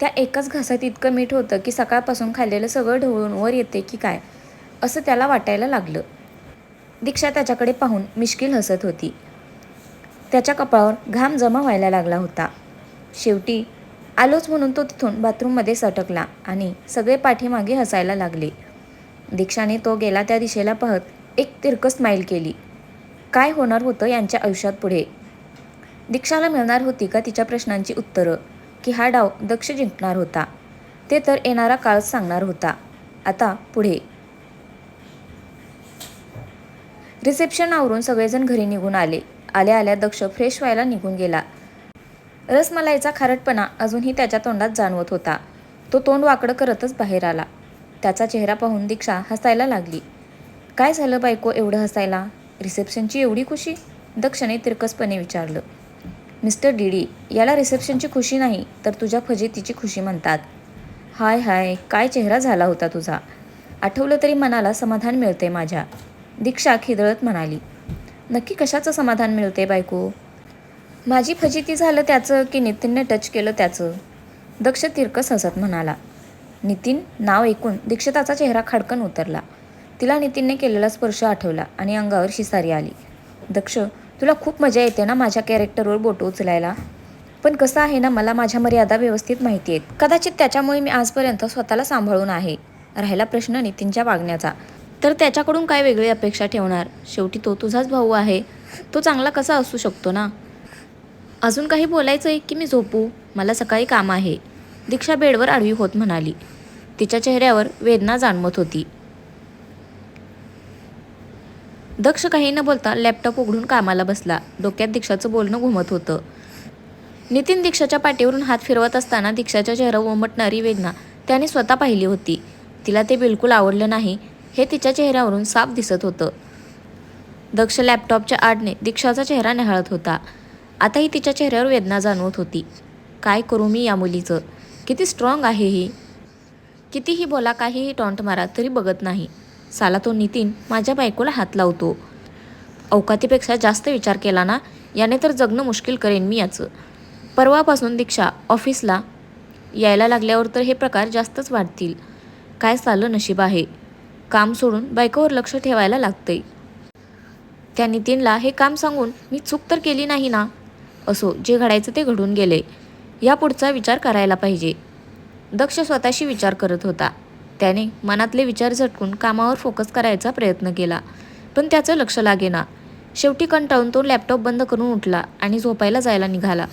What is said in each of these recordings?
त्या एकाच घासात इतकं मीठ होतं की सकाळपासून खाल्लेलं सगळं ढवळून वर येते की काय असं त्याला वाटायला लागलं. दीक्षा त्याच्याकडे पाहून मिश्किल हसत होती. त्याच्या कपाळावर घाम जमा व्हायला लागला होता. शेवटी आलोच म्हणून तो तिथून बाथरूममध्ये सटकला आणि सगळे पाठीमागे हसायला लागले. दीक्षाने तो गेला त्या दिशेला पाहत एक तिरकस स्माईल केली. काय होणार होतं यांच्या आयुष्यात पुढे? दीक्षाला मिळणार होती का तिच्या प्रश्नांची उत्तरं? की हा डाव दक्ष जिंकणार होता. ते तर येणारा काळ सांगणार होता. आता पुढे. रिसेप्शन आवरून सगळेजण घरी निघून आले. आल्या आल्या दक्ष फ्रेश व्हायला निघून गेला. रसमलाईचा खारटपणा अजूनही त्याच्या तोंडात जाणवत होता. तो तोंड वाकडं करतच बाहेर आला. त्याचा चेहरा पाहून दीक्षा हसायला लागली. काय झालं बायको एवढं हसायला? रिसेप्शनची एवढी खुशी? दक्षने तिरकसपणे विचारलं. मिस्टर डीडी याला रिसेप्शनची खुशी नाही तर तुझ्या फजितीची खुशी म्हणतात. हाय हाय काय चेहरा झाला होता तुझा? आठवलं तरी मनाला समाधान मिळते माझ्या. दीक्षा खिदळत म्हणाली. नक्की कशाचं समाधान मिळते बायको? माझी फजिती झालं त्याचं की नितीनने टच केलं त्याचं? दक्ष तिरकस हसत म्हणाला. नितीन नाव ऐकून दीक्षिताचा चेहरा खडकन उतरला. तिला नितीनने केलेला स्पर्श आठवला आणि अंगावर शिसारी आली. दक्ष तुला खूप मजा येते ना माझ्या कॅरेक्टरवर बोटं उचलायला. पण कसं आहे ना मला माझ्या मर्यादा व्यवस्थित माहिती आहेत. कदाचित त्याच्यामुळे मी आजपर्यंत स्वतःला सांभाळून आहे. राहिला प्रश्न नितीनच्या वागण्याचा. तर त्याच्याकडून काय वेगळी अपेक्षा ठेवणार? शेवटी तो तुझाच भाऊ आहे. तो चांगला कसा असू शकतो ना? अजून काही बोलायचं आहे की मी झोपू? मला सकाळी काम आहे. दीक्षा बेडवर आडवी होत म्हणाली. तिच्या चेहऱ्यावर वेदना जाणवत होती. दक्ष काही न बोलता लॅपटॉप उघडून कामाला बसला. डोक्यात दीक्षाचं बोलणं घुमत होतं. नितीन दीक्षाच्या पाठीवरून हात फिरवत असताना दीक्षाच्या चेहऱ्यावर उमटणारी वेदना त्याने स्वतः पाहिली होती. तिला ते बिलकुल आवडलं नाही हे तिच्या चेहऱ्यावरून साफ दिसत होतं. दक्ष लॅपटॉपच्या आडने दीक्षाचा चेहरा निहाळत होता. आताही तिच्या चेहऱ्यावर वेदना जाणवत होती. काय करू मी या मुलीचं? किती स्ट्रॉंग आहे ही. कितीही बोला काहीही टॉन्ट मारा तरी बघत नाही. साला तो नितीन माझ्या बायकोला हात लावतो. अवकातीपेक्षा जास्त विचार केला ना याने तर जगणं मुश्किल करेन मी याचं. परवापासून दीक्षा ऑफिसला यायला लागल्यावर तर हे प्रकार जास्तच वाढतील. काय चाललं नशीब आहे? काम सोडून बायकोवर लक्ष ठेवायला लागतंय. त्या नितीनला हे काम सांगून मी चूक तर केली नाही ना? असो जे घडायचं ते घडून गेले. यापुढचा विचार करायला पाहिजे. दक्ष स्वतःशी विचार करत होता. त्याने मनातले विचार झटकून कामावर फोकस करायचा प्रयत्न केला. पण त्याचं लक्ष लागेना. शेवटी कंटाळून तो लॅपटॉप बंद करून उठला आणि झोपायला जायला निघाला.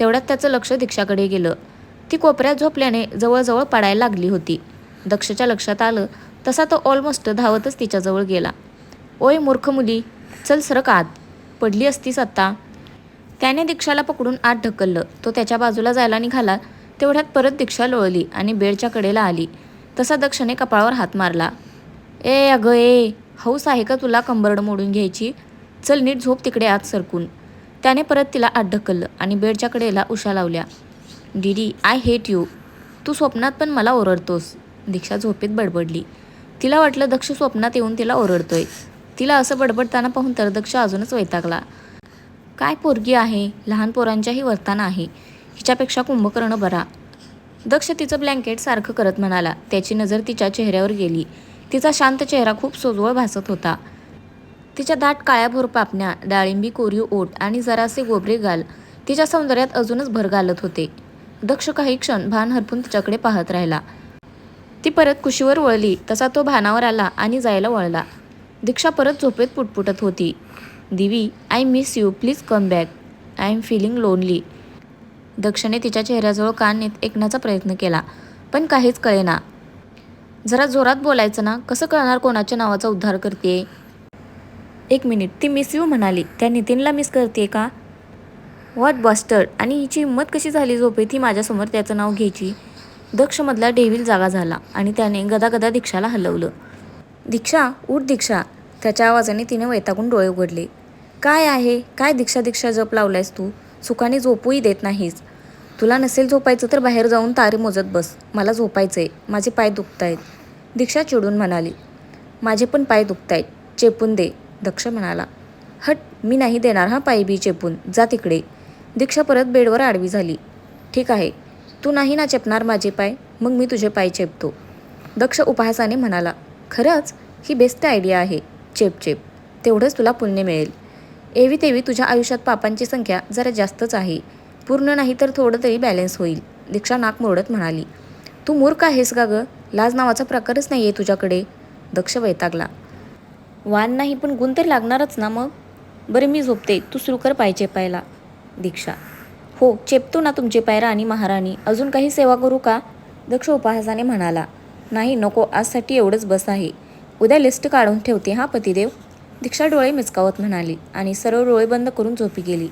तेवढ्यात त्याचं लक्ष दीक्षाकडे गेलं. ती कोपऱ्यात झोपल्याने जवळजवळ पडायला लागली होती. दक्षच्या लक्षात आलं तसा तो ऑलमोस्ट धावतच तिच्याजवळ गेला. ओय मूर्ख मुली चल सरक आत. पडली असतीस आत्ता त्याने दीक्षाला पकडून आत ढकललं. तो त्याच्या बाजूला जायला निघाला. तेवढ्यात परत दीक्षा लोळली आणि बेडच्या कडेला आली. तसा दक्षने कपाळावर हात मारला. ए अगं ए हौस आहे का तुला कंबरड मोडून घ्यायची? चल नीट झोप तिकडे आत सरकून. त्याने परत तिला आत ढकललं आणि बेडच्या कडेला उशा लावल्या. डीडी आय हेट यू. तू स्वप्नात पण मला ओरडतोस. दीक्षा झोपेत बडबडली. तिला वाटलं दक्ष स्वप्नात येऊन तिला ओरडतोय. तिला असं बडबडताना पाहून तर दक्ष अजूनच वैतागला. काय पोरगी आहे? लहान पोरांच्याही वर्ताना आहे. हिच्यापेक्षा कुंभकर्ण बरा. दक्ष तिचं ब्लँकेट सारखं करत म्हणाला. त्याची नजर तिच्या चेहऱ्यावर गेली. तिचा शांत चेहरा खूप सोजवळ भासत होता. तिच्या दाट काळ्याभोर पापण्या डाळिंबी कोरीव ओट आणि जरासे गोबरे गाल तिच्या सौंदर्यात अजूनच भर घालत होते. दक्ष काही क्षण भान हरपून तिच्याकडे पाहत राहिला. ती परत कुशीवर वळली. तसा तो भानावर आला आणि जायला वळला. दीक्षा परत झोपेत पुटपुटत होती. Divi I miss you please come back I am feeling lonely दक्षने तिच्या चेहऱ्याजवळ कान नेत ऐकण्याचा प्रयत्न केला पण काहीच कळेना. जरा जोरात बोलायचं ना कसं कळणार कोणाच्या नावाचा उद्धार करते एक मिनिट ती मिस यू म्हणाली. त्या नितीनला मिस करते का? वॉट बस्टर्ड आणि हिची हिंमत कशी झाली झोपेत ही माझ्यासमोर त्याचं नाव घ्यायची? दक्षमधला डेव्हिल जागा झाला आणि त्याने गदागदा दीक्षाला हलवलं. दीक्षा उठ दीक्षा. त्याच्या आवाजाने तिने वैतागून डोळे उघडले. काय आहे? काय दीक्षा दीक्षा जप लावलायस तू? सुखाने झोपूही देत नाहीस. तुला नसेल झोपायचं तर बाहेर जाऊन तारे मोजत बस. मला झोपायचं आहे माझे पाय दुखत आहेत दीक्षा चिडून म्हणाली. माझे पण पाय दुखत आहेत चेपून दे दक्ष म्हणाला. हट मी नाही देणार हा पाय बी चेपून. जा तिकडे. दीक्षा परत बेडवर आडवी झाली. ठीक आहे. तू नाही ना चेपणार माझे पाय? मग मी तुझे पाय चेपतो. दक्ष उपहासाने म्हणाला. खरंच? ही बेस्ट आयडिया आहे. चेप चेप. तेवढंच तुला पुण्य मिळेल. एवी तेवी तुझ्या आयुष्यात पापांची संख्या जरा जास्तच आहे. पूर्ण नाही तर थोडं तरी बॅलन्स होईल दीक्षा नाक मोडत म्हणाली. तू मूर्ख आहेस का गं? लाज नावाचा प्रकारच नाही आहे तुझ्याकडे दक्ष वैतागला. वान नाही पण गुण तर लागणारच ना मग? बरं मी झोपते तू सुरू कर पाय चेपायला दीक्षा. हो चेपतो ना तुमचे पाय राणी महाराणी अजून काही सेवा करू का? दक्ष उपहासाने म्हणाला. नाही नको आजसाठी एवढंच बस आहे. उद्या लिस्ट काढून ठेवते हा पतिदेव? दीक्षा डोळे मिचकावत म्हणाली आणि सरळ डोळे बंद करून झोपी गेली.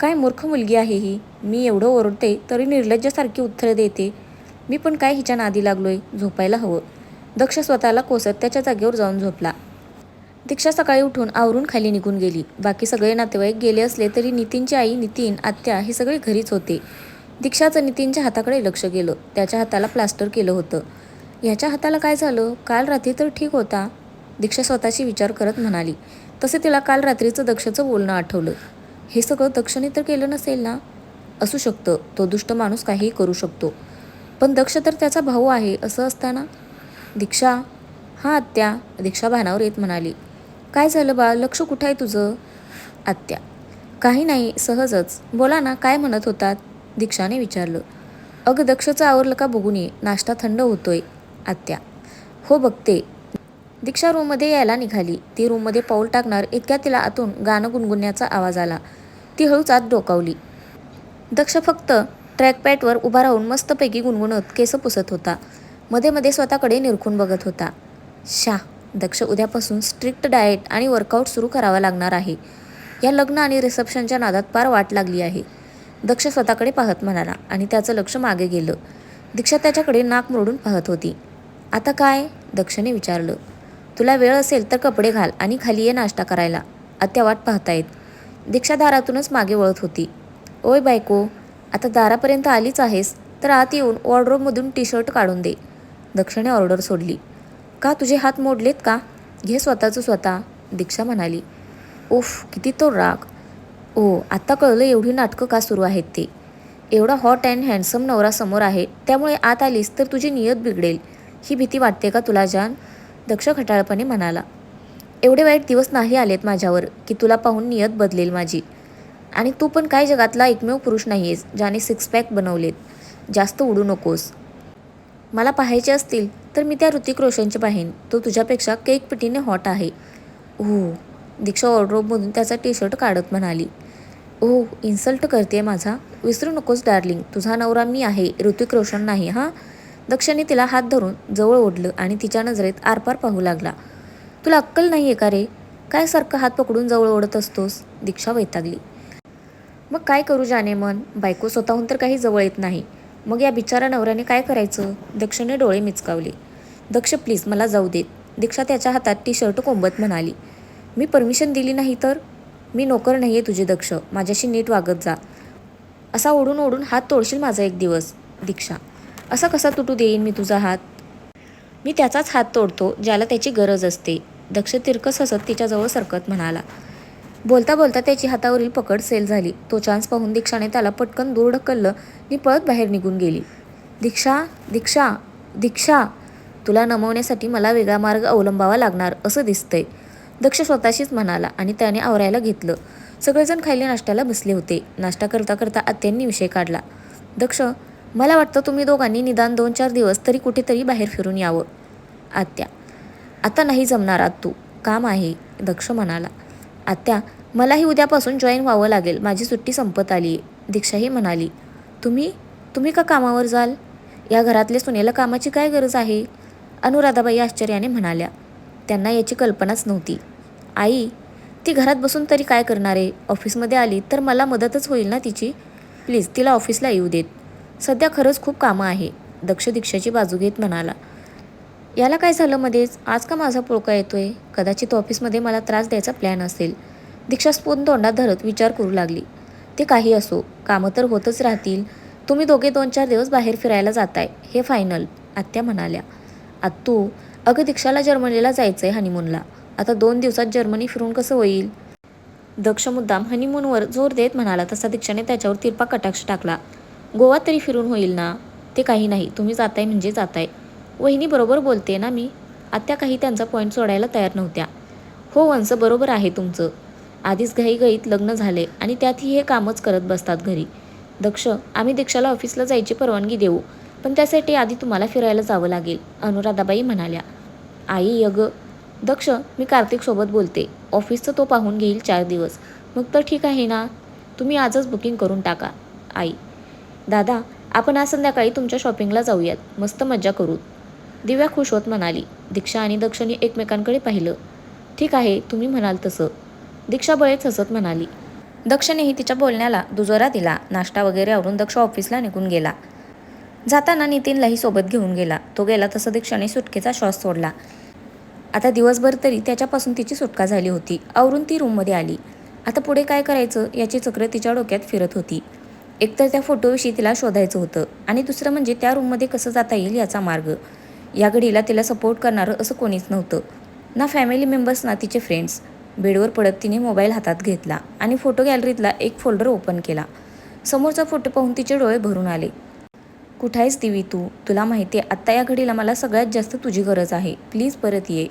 काय मूर्ख मुलगी आहे ही? मी एवढं ओरडते तरी निर्लज्जासारखी उत्तरं देते. मी पण काय हिच्या नादी लागलोय? झोपायला हवं. दक्ष स्वतःला कोसत त्याच्या जागेवर जाऊन झोपला. दीक्षा सकाळी उठून आवरून खाली निघून गेली. बाकी सगळे नातेवाईक गेले असले तरी नितीनची आई नितीन आत्या हे सगळे घरीच होते. दीक्षाचं नितीनच्या हाताकडे लक्ष गेलं. त्याच्या हाताला प्लास्टर केलं होतं. ह्याच्या हाताला काय झालं? काल रात्री तर ठीक होता. दीक्षा स्वतःशी विचार करत म्हणाली. तसे तिला काल रात्रीचं दक्षचं बोलणं आठवलं. हे सगळं दक्षने तर केलं नसेल ना? असू शकतं. तो दुष्ट माणूस काहीही करू शकतो. पण दक्ष तर त्याचा भाऊ आहे असं असताना? दीक्षा? हां आत्या. दीक्षा भानावर येत म्हणाली. काय झालं बा? लक्ष कुठं आहे तुझं? आत्या. काही नाही सहजच. बोला ना काय म्हणत होतात? दीक्षाने विचारलं. अगं दक्षचं आवरलं का बघून ये. नाश्ता थंड होतोय. आत्या. हो बघते. दीक्षा रूममध्ये यायला निघाली. ती रूममध्ये पाऊल टाकणार इतक्या तिला आतून गाणं गुणगुणण्याचा आवाज आला. ती हळूच आत डोकावली. दक्ष फक्त ट्रॅकपॅटवर उभा राहून मस्तपैकी गुणगुणत केस पुसत होता. मध्ये मध्ये स्वतःकडे निरखून बघत होता. शा दक्ष उद्यापासून स्ट्रिक्ट डाएट आणि वर्कआउट सुरू करावा लागणार आहे. या लग्न आणि रिसेप्शनच्या नादात पार वाट लागली आहे. दक्ष स्वतःकडे पाहत म्हणाला आणि त्याचं लक्ष मागे गेलं. दीक्षा त्याच्याकडे नाक मोडून पाहत होती. आता काय? दक्षने विचारलं. तुला वेळ असेल तर कपडे घाल आणि खाली ये नाश्ता करायला. आत्या वाट पाहतायत. दीक्षा दारातूनच मागे वळत होती. ओय बायको आता दारापर्यंत आलीच आहेस तर आत येऊन वॉर्डरोबमधून टी शर्ट काढून दे. दक्षिणे ऑर्डर सोडली. का तुझे हात मोडलेत का? घे स्वतःचं स्वतः दीक्षा म्हणाली. ओफ किती तो राग. ओ आत्ता कळलं एवढी नाटकं का सुरू आहेत ते? एवढा हॉट अँड हँडसम नवरा समोर आहे त्यामुळे आत आलीस तर तुझी नियत बिघडेल. ही भीती वाटते का तुला जान? दक्ष खटाळपणे म्हणाला एवढे वाईट दिवस नाही आलेत माझ्यावर की तुला पाहून नियत बदलेल माझी. आणि तू पण काय जगातला एकमेव पुरुष नाही आहेस ज्याने सिक्स पॅक बनवलेत. जास्त उडू नकोस. मला पाहायचे असतील तर मी त्या ऋतिक रोशनचे पाहीन. तो तुझ्यापेक्षा केक पिटीने हॉट आहे. हो दीक्षा वॉर्ड्रोबमधून त्याचा टी शर्ट काढत म्हणाली. ओ इन्सल्ट करते माझा. विसरू नकोस डार्लिंग तुझा नवरा मी आहे. ऋतिक रोशन नाही हां? दक्षने तिला हात धरून जवळ ओढलं आणि तिच्या नजरेत आरपार पाहू लागला. तुला अक्कल नाही आहे का रे? काय सारखं हात पकडून जवळ ओढत असतोस? दीक्षा वैतागली. मग काय करू जाने मन? बायको स्वतःहून तर काही जवळ येत नाही. मग या बिचारा नवऱ्याने काय करायचं? दक्षने डोळे मिचकावले. दक्ष प्लीज मला जाऊ देत. दीक्षा त्याच्या हातात टी शर्ट कोंबत म्हणाली. मी परमिशन दिली नाही तर? मी नोकर नाही आहे तुझे दक्ष. माझ्याशी नीट वागत जा. असा ओढून ओढून हात तोडशील माझा एक दिवस. दीक्षा असा कसा तुटू देईन मी तुझा हात? मी त्याचाच हात तोडतो ज्याला त्याची गरज असते दक्ष तिरकस हसत तिच्याजवळ सरकत म्हणाला. बोलता बोलता त्याची हातावरील पकड सेल झाली. तो चान्स पाहून दीक्षाने त्याला पटकन दूर ढकललं. आणि पळत बाहेर निघून गेली. दीक्षा दीक्षा दीक्षा तुला नमवण्यासाठी मला वेगळा मार्ग अवलंबावा लागणार असं दिसतंय. दक्ष स्वतःशीच म्हणाला आणि त्याने आवरायला घेतलं. सगळेजण खायले नाश्त्याला बसले होते. नाश्ता करता करता आत्यांनी विषय काढला. दक्ष मला वाटतं तुम्ही दोघांनी निदान दोन चार दिवस तरी कुठेतरी बाहेर फिरून यावं. आत्या आता नाही जमणार आत तू काम आहे दक्ष म्हणाला. आत्या मलाही उद्यापासून जॉईन व्हावं लागेल. माझी सुट्टी संपत आली. आहे दीक्षाही म्हणाली. तुम्ही तुम्ही का कामावर जाल? या घरातल्या सुनेला कामाची काय गरज आहे? अनुराधाबाई आश्चर्याने म्हणाल्या. त्यांना याची कल्पनाच नव्हती. आई ती घरात बसून तरी काय करणार आहे? ऑफिसमध्ये आली तर मला मदतच होईल ना तिची? प्लीज तिला ऑफिसला येऊ देत. सध्या खरंच खूप कामं आहे. दक्ष दीक्षाची बाजू घेत म्हणाला. याला काय झालं मध्येच? आज का माझा पोळका येतोय? कदाचित ऑफिसमध्ये मला त्रास द्यायचा प्लॅन असेल. दीक्षा स्पून तोंडात धरत विचार करू लागली. ते काही असो कामं तर होतच राहतील. तुम्ही दोघे दोन चार दिवस बाहेर फिरायला जाताय. हे फायनल आत्या म्हणाल्या. आत्तू अगं दीक्षाला जर्मनीला जायचं आहे हनीमूनला. आता दोन दिवसात जर्मनी फिरून कसं होईल? दक्ष मुद्दाम हनीमूनवर जोर देत म्हणाला तसा दीक्षाने त्याच्यावर तिरपा कटाक्ष टाकला. गोवा तरी फिरून होईल ना? ते काही नाही. तुम्ही जाताय म्हणजे जाताय. वहिनी बरोबर बोलते ना मी? आत्या काही त्यांचा पॉईंट सोडायला तयार नव्हत्या. हो वंस बरोबर आहे तुमचं. आधीच घाईघाईत लग्न झाले आणि त्यातही हे कामच करत बसतात घरी. दक्ष आम्ही दीक्षाला ऑफिसला जायची परवानगी देऊ. पण त्यासाठी आधी तुम्हाला फिरायला जावं लागेल अनुराधाबाई म्हणाल्या. आई यग दक्ष मी कार्तिकसोबत बोलते. ऑफिसचं तो पाहून घेईल चार दिवस. मग तर ठीक आहे ना? तुम्ही आजच बुकिंग करून टाका. आई दादा आपण आज संध्याकाळी तुमच्या शॉपिंगला जाऊयात. मस्त मज्जा करू. दिव्या खुश होत म्हणाली. दीक्षा आणि दक्षने एकमेकांकडे पाहिलं. ठीक आहे तुम्ही म्हणाल तसं. दीक्षा बळेच हसत म्हणाली. दक्षनेही तिच्या बोलण्याला दुजोरा दिला. नाश्ता वगैरे आवरून दक्ष ऑफिसला निघून गेला. जाताना नितीनलाही सोबत घेऊन गेला. तो गेला तसं दीक्षाने सुटकेचा श्वास सोडला. आता दिवसभर तरी त्याच्यापासून तिची सुटका झाली होती. आवरून ती रूममध्ये आली. आता पुढे काय करायचं याची चक्र तिच्या डोक्यात फिरत होती. एकतर त्या फोटोविषयी तिला शोधायचं होतं. आणि दुसरं म्हणजे त्या रूममध्ये कसं जाता येईल याचा मार्ग. या घडीला तिला सपोर्ट करणारं असं कोणीच नव्हतं. ना फॅमिली मेंबर्स ना तिचे फ्रेंड्स बेडवर पडत तिने मोबाईल हातात घेतला आणि फोटो गॅलरीतला एक फोल्डर ओपन केला. समोरचा फोटो पाहून तिचे डोळे भरून आले. कुठं आहेस दिवी तू? तुला माहिती आहे आत्ता या घडीला मला सगळ्यात जास्त तुझी गरज आहे. प्लीज परत ये.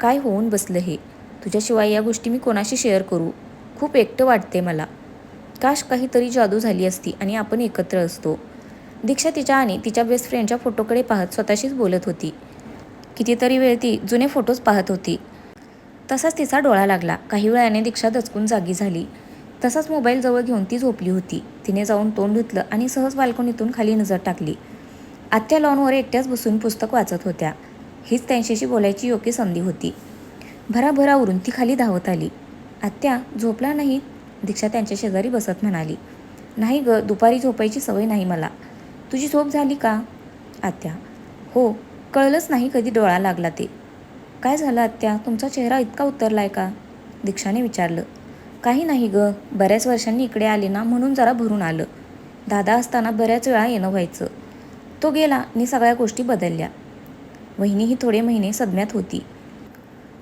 काय होऊन बसलं हे? तुझ्याशिवाय या गोष्टी मी कोणाशी शेअर करू? खूप एकटं वाटते मला. काश काहीतरी जादू झाली असती आणि आपण एकत्र असतो. दीक्षा तिच्या आणि तिच्या बेस्ट फ्रेंडच्या फोटोकडे पाहत स्वतःशीच बोलत होती. कितीतरी वेळ ती जुने फोटोज पाहत होती. तसाच तिचा डोळा लागला. काही वेळाने दीक्षा दचकून जागी झाली. तसाच मोबाईल जवळ घेऊन ती झोपली होती. तिने जाऊन तोंड धुतलं आणि सहज बाल्कनीतून खाली नजर टाकली. आत्या लॉनवर एकट्याच बसून पुस्तक वाचत होत्या. हीच त्यांच्याशी बोलायची योग्य संधी होती. भराभरावरून ती खाली धावत आली. आत्या झोपला नाही दीक्षा त्यांच्या शेजारी बसत म्हणाली नाही ग दुपारी झोपायची सवय नाही मला. तुझी झोप झाली का? आत्या. हो कळलंच नाही कधी डोळा लागला ते. काय झालं आत्या? तुमचा चेहरा इतका उतरलाय का? दीक्षाने विचारलं. काही नाही ग बऱ्याच वर्षांनी इकडे आले ना म्हणून जरा भरून आलं. दादा असताना बऱ्याच वेळा येणं व्हायचं. तो गेला आणि सगळ्या गोष्टी बदलल्या. वहिनी ही थोडे महिने सदम्यात होती.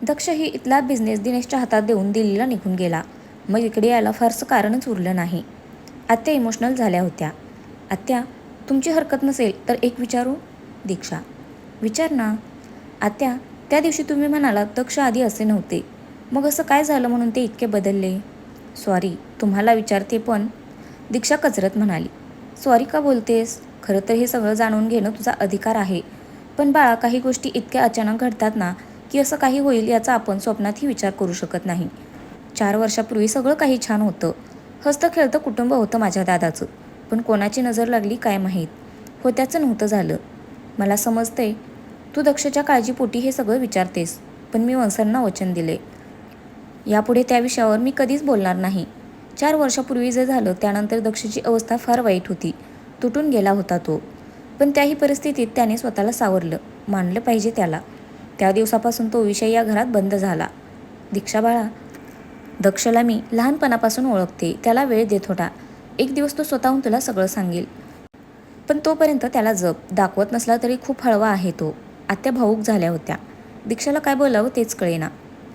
दक्ष ही इथला बिझनेस दिनेशच्या हातात देऊन दिल्लीला निघून गेला. मग इकडे यायला फारसं कारणच उरलं नाही. आत्या इमोशनल झाल्या होत्या. आत्या तुमची हरकत नसेल तर एक विचारू? दीक्षा विचार ना. आत्या त्या दिवशी तुम्ही म्हणालात दक्ष आधी असे नव्हते. मग असं काय झालं म्हणून ते इतके बदलले? सॉरी तुम्हाला विचारते पण. दीक्षा कचरत म्हणाली. सॉरी का बोलतेस? खरं तर हे सगळं जाणून घेणं तुझा अधिकार आहे. पण बाळा काही गोष्टी इतक्या अचानक घडतात ना की असं काही होईल याचा आपण स्वप्नातही विचार करू शकत नाही. चार वर्षापूर्वी सगळं काही छान होतं. हसतं खेळतं कुटुंब होतं माझ्या दादाचं. पण कोणाची नजर लागली काय माहीत? होत्याचं नव्हतं झालं. मला समजतंय तू दक्षच्या काळजीपोटी हे सगळं विचारतेस पण मी वंसरना वचन दिले. यापुढे त्या विषयावर मी कधीच बोलणार नाही. चार वर्षापूर्वी जे झालं त्यानंतर दक्षची अवस्था फार वाईट होती. तुटून गेला होता तो. पण त्याही परिस्थितीत त्याने स्वतःला सावरलं. मानलं पाहिजे त्याला. त्या दिवसापासून तो विषय या घरात बंद झाला. दीक्षा बाळा दक्षला मी लहानपणापासून ओळखते. त्याला वेळ देत होता. एक दिवस तो स्वतःहून तुला सगळं सांगेल. पण तोपर्यंत त्याला जप. दाखवत नसला तरी खूप हळवा आहे तो. आत्या भाऊक झाल्या होत्या. दीक्षाला काय बोलावं तेच कळेना.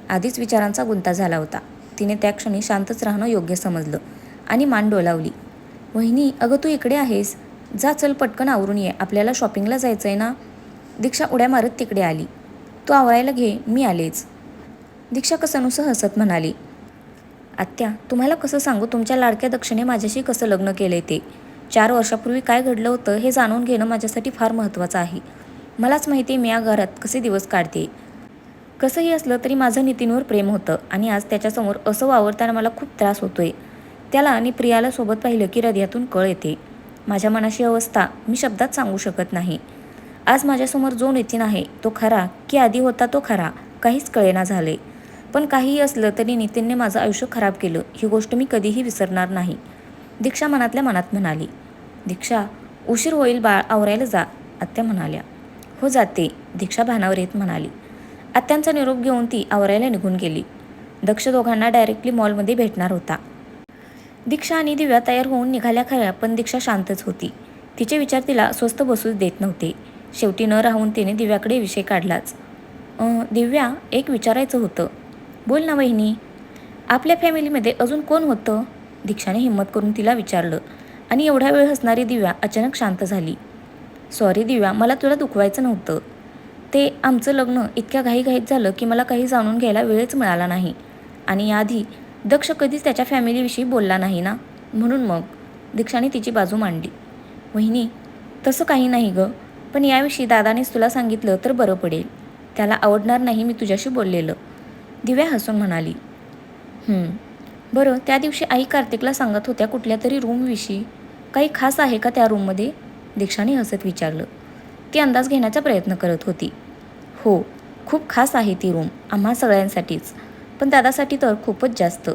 आधीच विचारांचा गुंता झाला होता. तिने त्या क्षणी शांतच राहणं योग्य समजलं आणि मान डोलावली. वहिनी अगं तू इकडे आहेस. जा चल पटकन आवरून ये. आपल्याला शॉपिंगला जायचं आहे ना? दीक्षा उड्या मारत तिकडे आली. तू आवरायला घे. मी आलेच. दीक्षा कसनुसं हसत म्हणाली. आत्या तुम्हाला कसं सांगू? तुमच्या लाडक्या दक्षिणे माझ्याशी कसं लग्न केलंय ते? चार वर्षापूर्वी काय घडलं होतं हे जाणून घेणं माझ्यासाठी फार महत्त्वाचं आहे. मलाच माहिती आहे मी या घरात कसे दिवस काढते. कसंही असलं तरी माझं नितीनवर प्रेम होतं आणि आज त्याच्यासमोर असं वावरताना मला खूप त्रास होतोय. त्याला आणि प्रियाला सोबत पाहिलं की हृदयातून कळ येते. माझ्या मनाची अवस्था मी शब्दात सांगू शकत नाही. आज माझ्यासमोर जो नितीन आहे तो खरा. की आधी होता तो खरा. काहीच कळेना झाले पण काहीही असलं तरी नितीनने माझं आयुष्य खराब केलं. ही गोष्ट मी कधीही विसरणार नाही. दीक्षा मनातल्या मनात म्हणाली. दीक्षा उशीर होईल बाळ आवरायला जा आत्या म्हणाल्या. हो जाते दीक्षा भानावर येत म्हणाली. आत्यांचा निरोप घेऊन ती आवरायला निघून गेली. दक्ष दोघांना डायरेक्टली मॉलमध्ये भेटणार होता. दीक्षा आणि दिव्या तयार होऊन निघाल्या खऱ्या पण दीक्षा शांतच होती. तिचे विचार तिला स्वस्त बसूच देत नव्हते. शेवटी न राहून तिने दिव्याकडे विषय काढलाच. दिव्या एक विचारायचं होतं. बोल ना वहिनी. आपल्या फॅमिलीमध्ये अजून कोण होतं? दीक्षाने हिंमत करून तिला विचारलं आणि एवढा वेळ हसणारी दिव्या अचानक शांत झाली. सॉरी दिव्या मला तुला दुखवायचं नव्हतं. ते आमचं लग्न इतक्या घाईघाईत झालं की मला काही जाणून घ्यायला वेळच मिळाला नाही. आणि याआधी दक्ष कधीच त्याच्या फॅमिलीविषयी बोलला नाही ना? म्हणून मग दीक्षाने तिची बाजू मांडली. वहिनी तसं काही नाही गं पण याविषयी दादानेच तुला सांगितलं तर बरं पडेल. त्याला आवडणार नाही मी तुझ्याशी बोललेलं. दिव्या हसून म्हणाली बरं त्या दिवशी आई कार्तिकला सांगत होत्या कुठल्या तरी रूमविषयी. काही खास आहे का त्या रूममध्ये? दीक्षाने हसत विचारलं. ती अंदाज घेण्याचा प्रयत्न करत होती. हो खूप खास आहे ती रूम आम्हा सगळ्यांसाठीच. पण दादासाठी तर खूपच जास्त.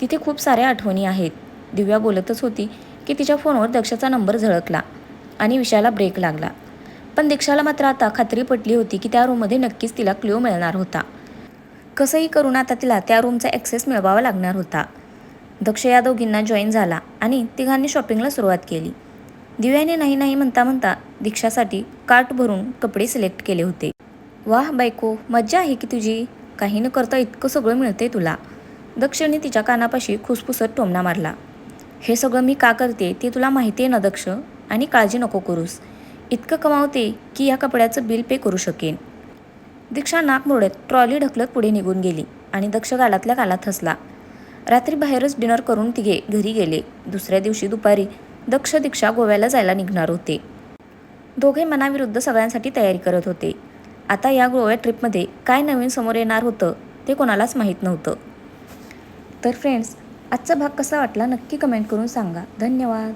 तिथे खूप साऱ्या आठवणी आहेत. दिव्या बोलतच होती की तिच्या फोनवर दक्षाचा नंबर झळकला आणि विषयाला ब्रेक लागला. पण दीक्षाला मात्र आता खात्री पटली होती की त्या रूममध्ये नक्कीच तिला क्ल्यू मिळणार होता. कसंही करून आता तिला त्या रूमचा ॲक्सेस मिळवावा लागणार होता. दक्ष या दोघींना जॉईन झाला आणि तिघांनी शॉपिंगला सुरुवात केली. दिव्याने नाही नाही म्हणता म्हणता दीक्षासाठी कार्ट भरून कपडे सिलेक्ट केले होते. वाह बायको मज्जा आहे की तुझी? काही न करता इतकं सगळं मिळते तुला. दक्षने तिच्या कानापाशी खुसफुसत टोमणा मारला. हे सगळं मी का करते ते तुला माहिती आहे ना दक्ष? आणि काळजी नको करूस. इतकं कमावते की या कपड्याचं बिल पे करू शकेन. दीक्षा नाकमोडत ट्रॉली ढकलत पुढे निघून गेली आणि दक्ष गालातल्या गालात हसला. रात्री बाहेरच डिनर करून तिघे घरी गेले. दुसऱ्या दिवशी दुपारी दक्ष दीक्षा गोव्याला जायला निघणार होते. दोघे मनाविरुद्ध सगळ्यांसाठी तयारी करत होते. आता या गोव्या ट्रिपमध्ये काय नवीन समोर येणार होतं ते कोणालाच माहीत नव्हतं. तर फ्रेंड्स आजचा भाग कसा वाटला नक्की कमेंट करून सांगा. धन्यवाद.